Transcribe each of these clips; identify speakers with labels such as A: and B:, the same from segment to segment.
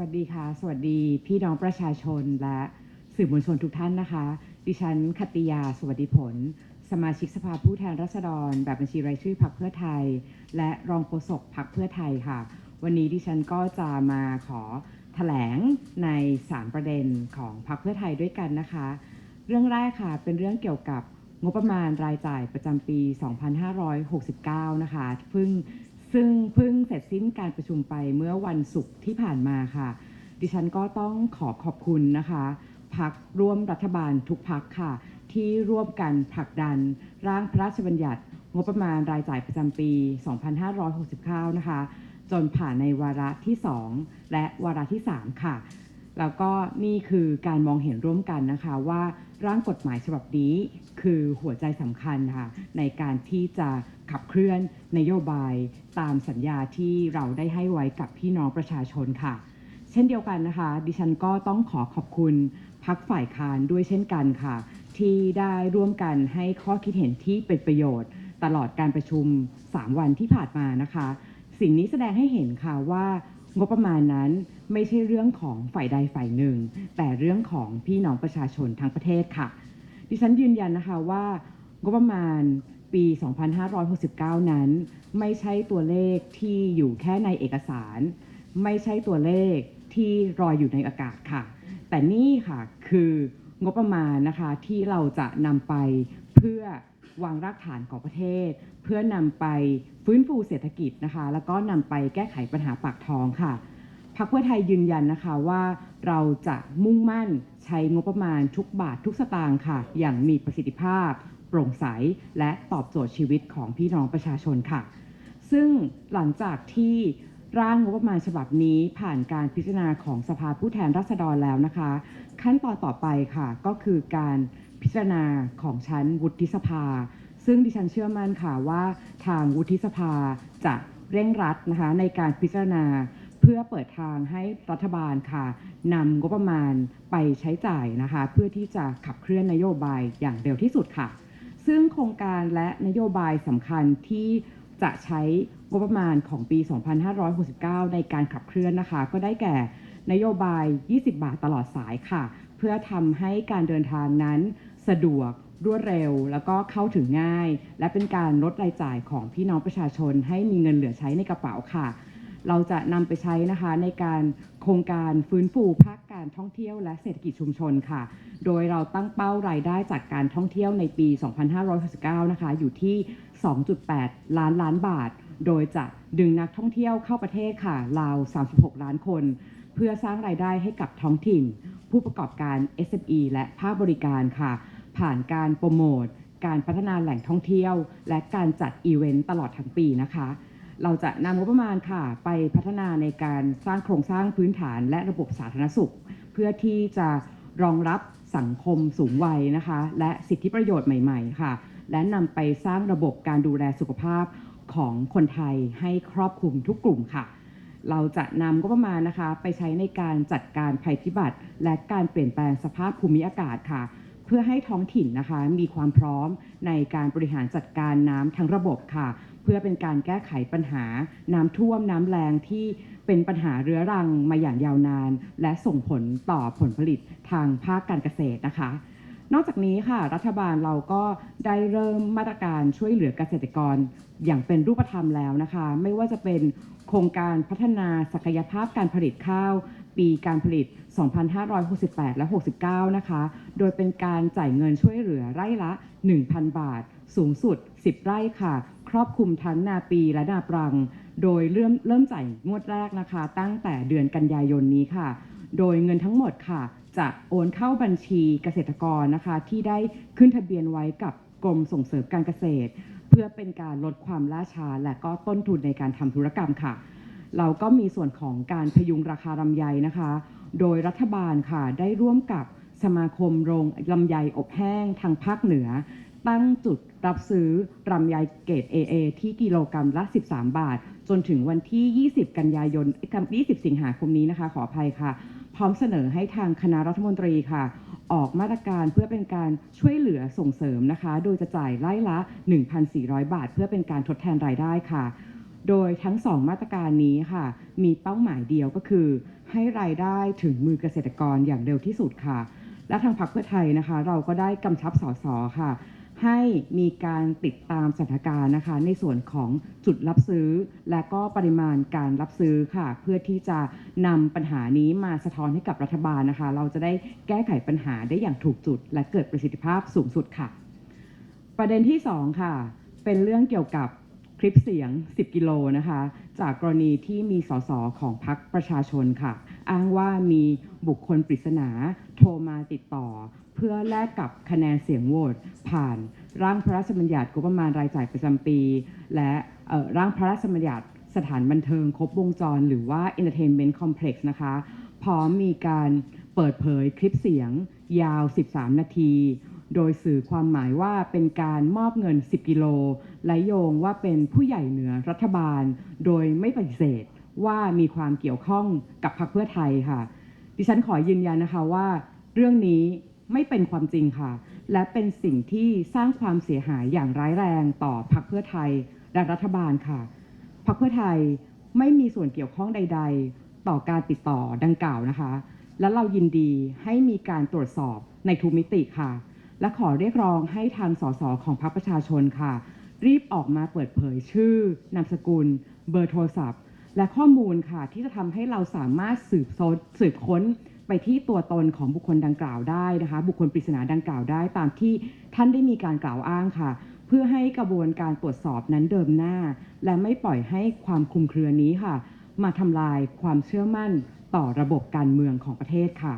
A: วัสดีค่ะ สวัสดีพี่น้องประชาชนและสื่อมวลชนทุกท่านนะคะ ดิฉันคติยาสวัสดิผล สมาชิกสภาผู้แทนราษฎร แบบบัญชีรายชื่อพรรคเพื่อไทย และรองโฆษกพรรคเพื่อไทยค่ะ วันนี้ดิฉันก็จะมาขอแถลงใน 3 ประเด็นของพรรคเพื่อไทยด้วยกันนะคะ เรื่องแรกค่ะเป็นเรื่องเกี่ยวกับงบประมาณรายจ่ายประจำปี 2569 นะคะ เพิ่ง ซึ่งเพิ่งเสร็จสิ้นการประชุมไปเมื่อวันศุกร์ที่ผ่านมาค่ะ ดิฉันก็ต้องขอขอบคุณนะคะพักร่วมรัฐบาลทุกพักค่ะ ที่ร่วมกันผลักดัน ร่างพระราชบัญญัติงบประมาณรายจ่ายประจำปี 2569 นะคะ จนผ่านในวาระที่ 2 และวาระที่ 3 ค่ะ แล้วก็นี่คือการมองเห็นร่วมกันนะคะว่าร่างกฎหมายฉบับนี้คือหัวใจสำคัญค่ะในการที่จะ ขับเคลื่อนนโยบายตามสัญญาที่เราได้ให้ไว้กับพี่น้องประชาชนค่ะ เช่นเดียวกันนะคะ ดิฉันก็ต้องขอขอบคุณพักฝ่ายค้านด้วยเช่นกันค่ะ ที่ได้ร่วมกันให้ข้อคิดเห็นที่เป็นประโยชน์ ตลอดการประชุม 3 วันที่ผ่านมานะคะ สิ่งนี้แสดงให้เห็นค่ะว่างบประมาณนั้นไม่ใช่เรื่องของฝ่ายใดฝ่ายหนึ่ง แต่เรื่องของพี่น้องประชาชนทั้งประเทศค่ะ ดิฉันยืนยันนะคะว่างบประมาณ ปี 2569 นั้น ไม่ใช่ตัวเลขที่อยู่แค่ในเอกสาร ไม่ใช่ตัวเลขที่ลอยอยู่ในอากาศค่ะ แต่นี่ค่ะคืองบประมาณนะคะที่เราจะนำไปเพื่อวางรากฐานของประเทศ เพื่อนำไปฟื้นฟูเศรษฐกิจนะคะ แล้วก็นำไปแก้ไขปัญหาปากท้องค่ะพรรคเพื่อไทยยืนยันนะคะว่าเราจะมุ่งมั่นใช้งบประมาณทุกบาททุกสตางค์ค่ะ อย่างมีประสิทธิภาพ โปร่งใส และตอบโจทย์ชีวิตของพี่น้องประชาชนค่ะ ซึ่งหลังจากที่ร่างงบประมาณฉบับนี้ผ่านการพิจารณาของสภาผู้แทนราษฎรแล้วนะคะ ขั้นตอนต่อไปค่ะ ก็คือการพิจารณาของชั้นวุฒิสภา ซึ่งดิฉันเชื่อมั่นค่ะว่าทางวุฒิสภาจะเร่งรัดนะคะในการพิจารณาเพื่อเปิดทางให้รัฐบาลค่ะนำงบประมาณไปใช้จ่ายนะคะ เพื่อที่จะขับเคลื่อนนโยบายอย่างเร็วที่สุดค่ะ ซึ่งโครงการและนโยบายสำคัญที่จะใช้งบประมาณของปี 2569 ในการขับเคลื่อนนะคะ ก็ได้แก่นโยบาย 20 บาทตลอดสายค่ะ เพื่อทำให้การเดินทางนั้นสะดวกรวดเร็ว แล้วก็เข้าถึงง่าย และเป็นการลดรายจ่ายของพี่น้องประชาชนให้มีเงินเหลือใช้ในกระเป๋าค่ะ เราจะนำไปใช้นะคะในการโครงการฟื้นฟูภาคการท่องเที่ยวและเศรษฐกิจชุมชนค่ะ โดยเราตั้งเป้ารายได้จากการท่องเที่ยวในปี 2569 นะคะ อยู่ที่ 2.8 ล้านล้านบาท โดยจะดึงนักท่องเที่ยวเข้าประเทศค่ะ ราว 36 ล้านคน เพื่อสร้างรายได้ให้กับท้องถิ่น ผู้ประกอบการ SME และภาคบริการค่ะ ผ่านการโปรโมท การพัฒนาแหล่งท่องเที่ยว และการจัดอีเวนต์ตลอดทั้งปีนะคะ เราจะนำงบประมาณค่ะ ไปพัฒนาในการสร้างโครงสร้างพื้นฐานและระบบสาธารณสุข เพื่อที่จะรองรับสังคมสูงวัยนะคะ และสิทธิประโยชน์ใหม่ๆ ค่ะ และนำไปสร้างระบบการดูแลสุขภาพของคนไทยให้ครอบคลุมทุกกลุ่มค่ะ เราจะนำงบประมาณนะคะ ไปใช้ในการจัดการภัยพิบัติ และการเปลี่ยนแปลงสภาพภูมิอากาศค่ะ เพื่อให้ท้องถิ่นนะคะ มีความพร้อมในการบริหารจัดการน้ำทั้งระบบค่ะ พื่อเป็นการแก้ไขปัญหาน้ำท่วมน้ำแรงที่เป็นปัญหาเรื้อรังมาอย่างยาวนาน และส่งผลต่อผลผลิตทางภาคการเกษตรนะคะ นอกจากนี้ค่ะ รัฐบาลเราก็ได้เริ่มมาตรการช่วยเหลือเกษตรกรอย่างเป็นรูปธรรมแล้วนะคะ ไม่ว่าจะเป็นโครงการพัฒนาศักยภาพการผลิตข้าว ปีการผลิต 2568 และ 69 นะคะ โดยเป็นการจ่ายเงินช่วยเหลือไร่ละ 1,000 บาท สูงสุด 10 ไร่ค่ะ ครอบคลุมทั้งนาปีและนาปรัง โดยเริ่มเริ่มจ่ายงวดแรกนะคะ ตั้งแต่เดือนกันยายนนี้ค่ะ โดยเงินทั้งหมดค่ะ จะโอนเข้าบัญชีเกษตรกรนะคะ ที่ได้ขึ้นทะเบียนไว้กับกรมส่งเสริมการเกษตร เพื่อเป็นการลดความล่าช้าและก็ต้นทุนในการทำธุรกรรมค่ะ เราก็มีส่วนของการพยุงราคาลำไยนะคะ โดยรัฐบาลค่ะได้ร่วมกับสมาคมโรงลำไยอบแห้งทางภาคเหนือ ตั้งจุดรับซื้อลำไยเกรด AA ที่กิโลกรรัมละ 13 บาท จนถึงวันที่ 20 กันยายน 20 สิงหาคมนี้นะคะ ขออภัยค่ะ พร้อมเสนอให้ทางคณะรัฐมนตรีค่ะ ออกมาตรการเพื่อเป็นการช่วยเหลือส่งเสริมนะคะ โดยจะจ่ายไล่ละ 1,400 บาท เพื่อเป็นการทดแทนรายได้ค่ะ โดยทั้ง2มาตรการนี้ค่ะ มีเป้าหมายเดียวก็คือ ให้รายได้ถึงมือเกษตรกรอย่างเร็วที่สุดค่ะ และทางพรรคเพื่อไทยนะคะ เราก็ได้กำชับสสค่ะ ให้มีการติดตามสถานการณ์นะคะ ในส่วนของจุดรับซื้อ และก็ปริมาณการรับซื้อค่ะ เพื่อที่จะนำปัญหานี้มาสะท้อนให้กับรัฐบาลนะคะ เราจะได้แก้ไขปัญหาได้อย่างถูกจุด และเกิดประสิทธิภาพสูงสุดค่ะ ประเด็นที่2ค่ะ เป็นเรื่องเกี่ยวกับคลิปเสียง 10 กิโลนะคะ จากกรณีที่มีสสของพรรคประชาชนค่ะ อ้างว่ามีบุคคลปริศนาโทรมาติดต่อ เพื่อแลกกับคะแนนเสียงโหวตผ่านร่างพระราชบัญญัติงบประมาณรายจ่ายประจำปี และร่างพระราชบัญญัติสถานบันเทิงครบวงจร หรือว่า Entertainment Complex นะคะ พร้อมมีการเปิดเผยคลิปเสียงยาว 13 นาที โดยสื่อความหมายว่าเป็นการมอบเงิน 10 กิโล และโยงว่าเป็นผู้ใหญ่เหนือรัฐบาล โดยไม่ปฏิเสธว่ามีความเกี่ยวข้องกับพรรคเพื่อไทยค่ะ ดิฉันขอยืนยันนะคะว่า เรื่องนี้ ไม่เป็นความจริงค่ะ และเป็นสิ่งที่สร้างความเสียหายอย่างร้ายแรงต่อพรรคเพื่อไทยและรัฐบาลค่ะพรรคเพื่อไทยไม่มีส่วนเกี่ยวข้องใด ๆ ต่อการติดต่อดังกล่าวนะคะ และเรายินดีให้มีการตรวจสอบในทุกมิติค่ะ และขอเรียกร้องให้ทางสสของพรรคประชาชนค่ะ รีบออกมาเปิดเผยชื่อนามสกุล เบอร์โทรศัพท์ และข้อมูลค่ะที่จะทำให้เราสามารถสืบสืบค้น ไปที่ตัวตนของบุคคลดังกล่าวได้นะคะ บุคคลปริศนาดังกล่าวได้ตามที่ท่านได้มีการกล่าวอ้างค่ะ เพื่อให้กระบวนการตรวจสอบนั้นเดิมหน้า และไม่ปล่อยให้ความคลุมเครือนี้ค่ะ มาทำลายความเชื่อมั่นต่อระบบการเมืองของประเทศค่ะ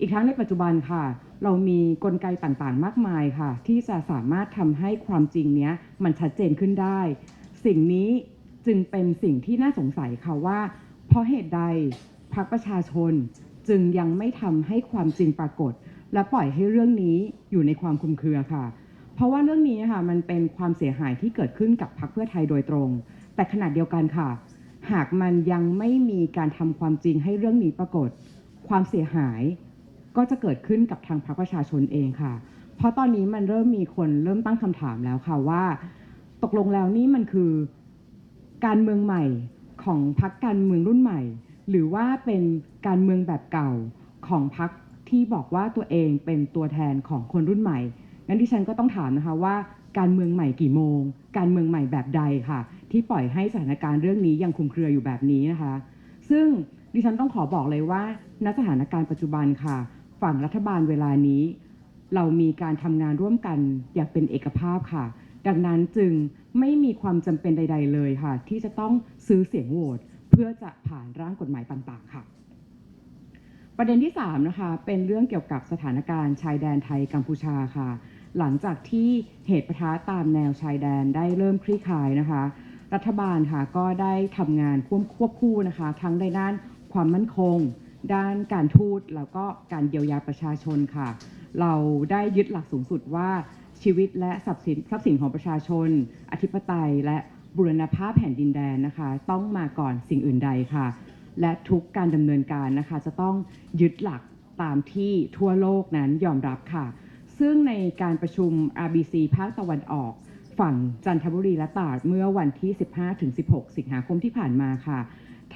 A: อีกทั้งในปัจจุบันค่ะ เรามีกลไกต่างๆ มากมายค่ะ ที่จะสามารถทำให้ความจริงเนี้ยมันชัดเจนขึ้นได้ สิ่งนี้จึงเป็นสิ่งที่น่าสงสัยค่ะว่า เพราะเหตุใดพรรคประชาชน จึงยังไม่ทำให้ความจริงปรากฏ และปล่อยให้เรื่องนี้อยู่ในความคลุมเครือค่ะ เพราะว่าเรื่องนี้ค่ะมันเป็นความเสียหายที่เกิดขึ้นกับพรรคเพื่อไทยโดยตรง แต่ขณะเดียวกันค่ะ หากมันยังไม่มีการทำความจริงให้เรื่องนี้ปรากฏ ความเสียหายก็จะเกิดขึ้นกับทางพรรคประชาชนเองค่ะ เพราะตอนนี้มันเริ่มมีคนเริ่มตั้งคำถามแล้วค่ะว่า ตกลงแล้วนี่มันคือการเมืองใหม่ของพรรคการเมืองรุ่นใหม่ หรือว่าเป็นการเมืองแบบเก่าของพรรคที่บอกว่าตัวเองเป็นตัวแทนของคนรุ่นใหม่ งั้นดิฉันก็ต้องถามนะคะว่าการเมืองใหม่กี่โมง การเมืองใหม่แบบใดค่ะ ที่ปล่อยให้สถานการณ์เรื่องนี้ยังคุมเครืออยู่แบบนี้นะคะ ซึ่งดิฉันต้องขอบอกเลยว่าณสถานการณ์ปัจจุบันค่ะ ฝั่งรัฐบาลเวลานี้ เรามีการทำงานร่วมกันอย่างเป็นเอกภาพค่ะ ดังนั้นจึงไม่มีความจำเป็นใด ๆ เลยค่ะ ที่จะต้องซื้อเสียงโหวต เพื่อจะผ่านร่างกฎหมายต่างๆ ค่ะ ประเด็นที่3นะคะเป็นเรื่องเกี่ยวกับสถานการณ์ชายแดนไทยกัมพูชาค่ะ หลังจากที่เหตุปะทะตามแนวชายแดนได้เริ่มคลี่คลายนะคะ รัฐบาลค่ะก็ได้ทำงานควบควบคู่นะคะ ทั้งในด้านความมั่นคง ด้านการทูตแล้วก็การเยียวยาประชาชนค่ะ เราได้ยึดหลักสูงสุดว่าชีวิตและทรัพย์สินทรัพย์สินของประชาชน อธิปไตยและ บุรณภาพแผ่นดินแดนนะคะ ต้องมาก่อนสิ่งอื่นใดค่ะ และทุกการดำเนินการนะคะ จะต้องยึดหลักตามที่ทั่วโลกนั้นยอมรับค่ะ ซึ่งในการประชุม RBC ภาคตะวันออก ฝั่งจันทบุรีและตราดเมื่อวันที่ 15-16 สิงหาคมที่ผ่านมาค่ะ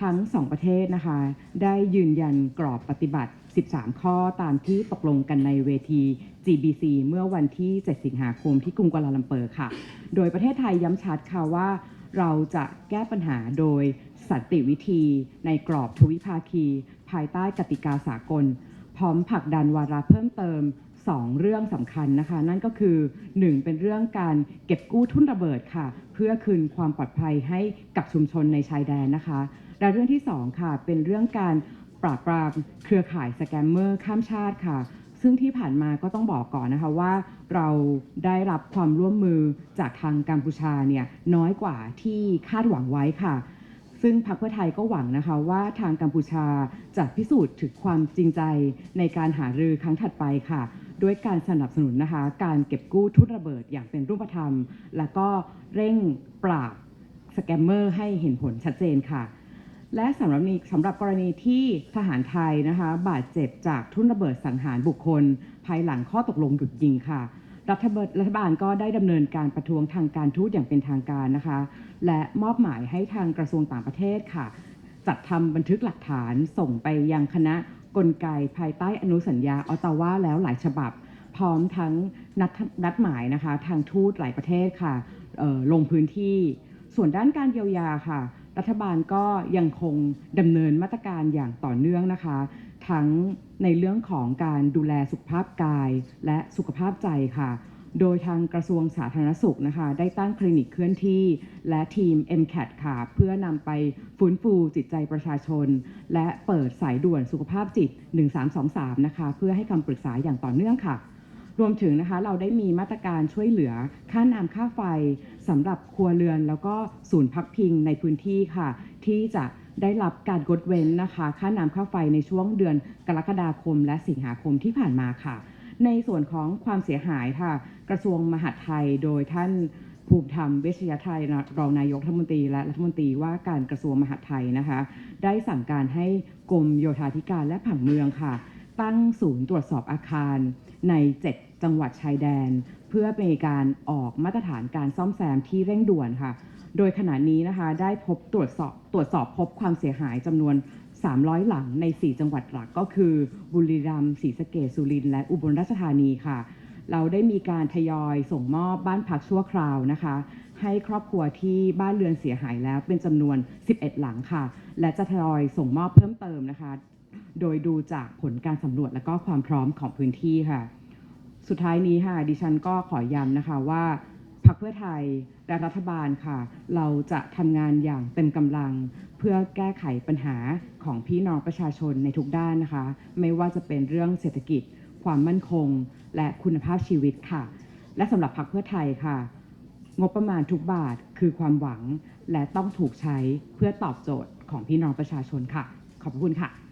A: ทั้งสองประเทศนะคะ ได้ยืนยันกรอบปฏิบัติ 13 ข้อตามที่ตกลงกันในเวที GBC เมื่อวันที่ 7 สิงหาคมที่กรุงกัวลาลัมเปอร์ค่ะ โดยประเทศไทยย้ำชัดค่ะว่าเราจะแก้ปัญหาโดยสันติวิธี ในกรอบทวิภาคี ภายใต้กติกาสากล พร้อมผลักดันวาระเพิ่มเติม 2 เรื่องสำคัญนะคะ นั่นก็คือ 1 เป็นเรื่องการเก็บกู้ทุนระเบิดค่ะ เพื่อคืนความปลอดภัยให้กับชุมชนในชายแดนนะคะและเรื่องที่ 2 ค่ะ เป็นเรื่องการ ราบปรามเครือข่ายสแกมเมอร์ข้ามชาติค่ะ ซึ่งที่ผ่านมาก็ต้องบอกก่อนนะคะว่า เราได้รับความร่วมมือจากทางกัมพูชาเนี่ยน้อยกว่าที่คาดหวังไว้ค่ะซึ่งพรรคเพื่อไทยก็หวังนะคะว่าทางกัมพูชาจะพิสูจน์ถึงความจริงใจในการหารือครั้งถัดไปค่ะ ด้วยการสนับสนุนนะคะ การเก็บกู้ทุนระเบิดอย่างเป็นรูปธรรม และก็เร่งปราบสแกมเมอร์ให้เห็นผลชัดเจนค่ะ และสำหรับนี้สำหรับกรณีที่ทหารไทยนะคะ บาดเจ็บจากทุ่นระเบิดสังหารบุคคล ภายหลังข้อตกลงหยุดยิงค่ะ รัฐบาลรัฐบาลก็ได้ดำเนินการประท้วงทางการทูตอย่างเป็นทางการนะคะ และมอบหมายให้ทางกระทรวงต่างประเทศค่ะ จัดทำบันทึกหลักฐานส่งไปยังคณะกลไกภายใต้อนุสัญญาออตตาวาแล้วหลายฉบับ พร้อมทั้งนัดนัดหมายนะคะ ทางทูตหลายประเทศค่ะออลงพื้นที่ ส่วนด้านการเยียวยาค่ะ รัฐบาลก็ยังคงดำเนินมาตรการอย่างต่อเนื่องนะคะ ทั้งในเรื่องของการดูแลสุขภาพกายและสุขภาพใจค่ะ โดยทางกระทรวงสาธารณสุขนะคะ ได้ตั้งคลินิกเคลื่อนที่ และทีม MCAT ค่ะ เพื่อนำไปฟื้นฟูจิตใจประชาชน และเปิดสายด่วนสุขภาพจิต 1323 นะคะ เพื่อให้คำปรึกษาอย่างต่อเนื่องค่ะ รวมถึงนะคะเราได้มีมาตรการช่วยเหลือค่าน้ำค่าไฟสำหรับครัวเรือน แล้วก็ศูนย์พักพิงในพื้นที่ค่ะ ที่จะได้รับการงดเว้นนะคะ ค่าน้ำค่าไฟในช่วงเดือนกรกฎาคมและสิงหาคมที่ผ่านมาค่ะ ในส่วนของความเสียหายค่ะ กระทรวงมหาดไทยโดยท่านภูมิธรรมเวชยไทยรองนายกรัฐมนตรีและรัฐมนตรีว่าการกระทรวงมหาดไทยนะคะ ได้สั่งการให้กรมโยธาธิการและผังเมืองค่ะ ตั้งศูนย์ตรวจสอบอาคาร ใน 7 จังหวัดชายแดน เพื่อเป็นการออกมาตรฐานการซ่อมแซมที่เร่งด่วนค่ะ โดยขณะนี้นะคะได้พบตรวจสอบตรวจสอบพบความเสียหายจำนวน 300 หลังใน 4 จังหวัดหลักก็คือ บุรีรัมย์ศรีสะเกษสุรินทร์และอุบลราชธานีค่ะ เราได้มีการทยอยส่งมอบบ้านพักชั่วคราวนะคะ ให้ครอบครัวที่บ้านเรือนเสียหายแล้วเป็นจำนวน 11 หลังค่ะ และจะทยอยส่งมอบเพิ่มเติมนะคะ โดยดูจากผลการสำรวจและก็ความพร้อมของพื้นที่ค่ะ สุดท้ายนี้ค่ะดิฉันก็ขอย้ำนะคะว่าพรรคเพื่อไทยและรัฐบาลค่ะ เราจะทำงานอย่างเต็มกำลัง เพื่อแก้ไขปัญหาของพี่น้องประชาชนในทุกด้านนะคะ ไม่ว่าจะเป็นเรื่องเศรษฐกิจ ความมั่นคง และคุณภาพชีวิตค่ะ และสำหรับพรรคเพื่อไทยค่ะ งบประมาณทุกบาทคือความหวัง และต้องถูกใช้เพื่อตอบโจทย์ของพี่น้องประชาชนค่ะ ขอบคุณค่ะ